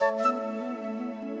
ಪಿಳ್ಳಂಗೋವಿಯ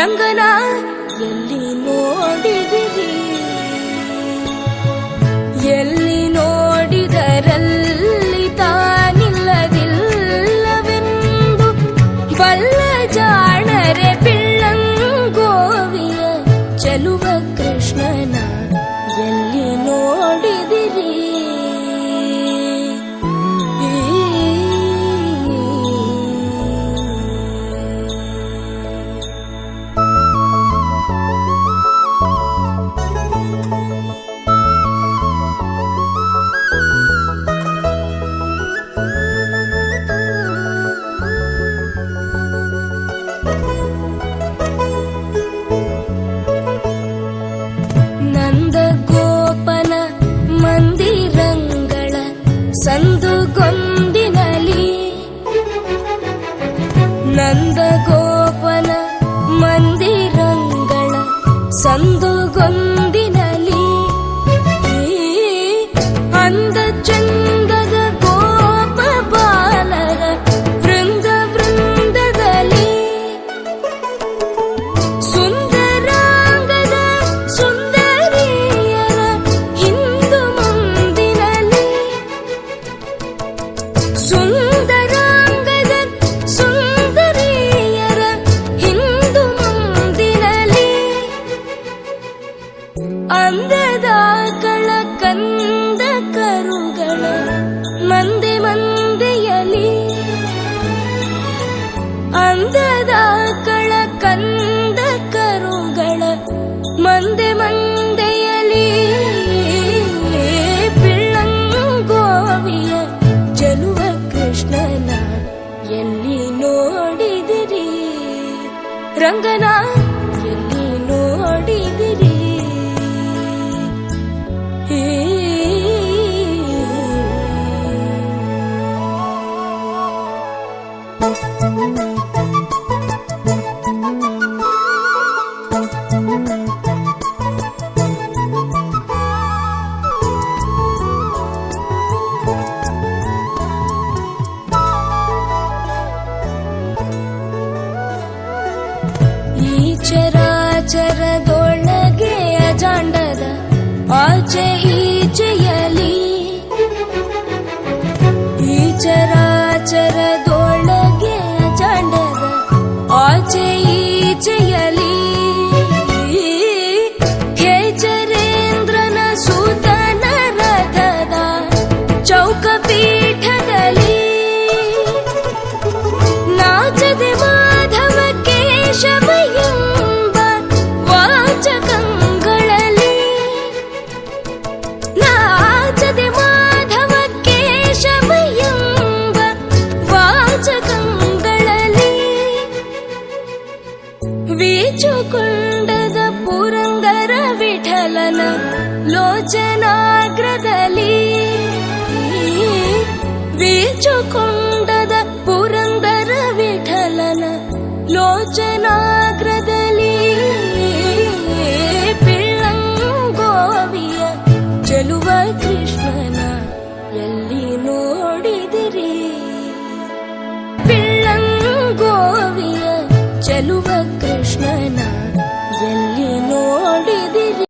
ರಂಗನ ಎಲ್ಲಿ ನೋಡಿದಿರಿ? ಎಲ್ಲಿ ನೋಡಿದರಲ್ಲಿ ತಾನಿಲ್ಲದಿಲ್ಲವೆಂದು ಬಲ್ಲ ಜಾಣರೆ ಪಿಳ್ಳಂಗೋವಿಯ ಚೆಲುವ one ಕರುಗಳ ಮಂದೆ ಮಂದೆಯಲಿ. ಅಂದದ ಕಳ ಕಂದ ಕರುಗಳ ಮಂದೆ ಮಂದೆಯಲಿ. ಪಿಳ್ಳಂಗೋವಿಯ ಚಲುವ ಕೃಷ್ಣನ ಎಲ್ಲಿ ನೋಡಿದಿರಿ? ರಂಗನ ಎಲ್ಲಿ ನೋಡಿದಿರಿ? ಈ ಲೋಚನಾಗ್ರದಲ್ಲಿ ವೀಚುಕೊಂಡದ ಪುರಂದರ ವಿಠಲನ ಲೋಚನಾಗ್ರದ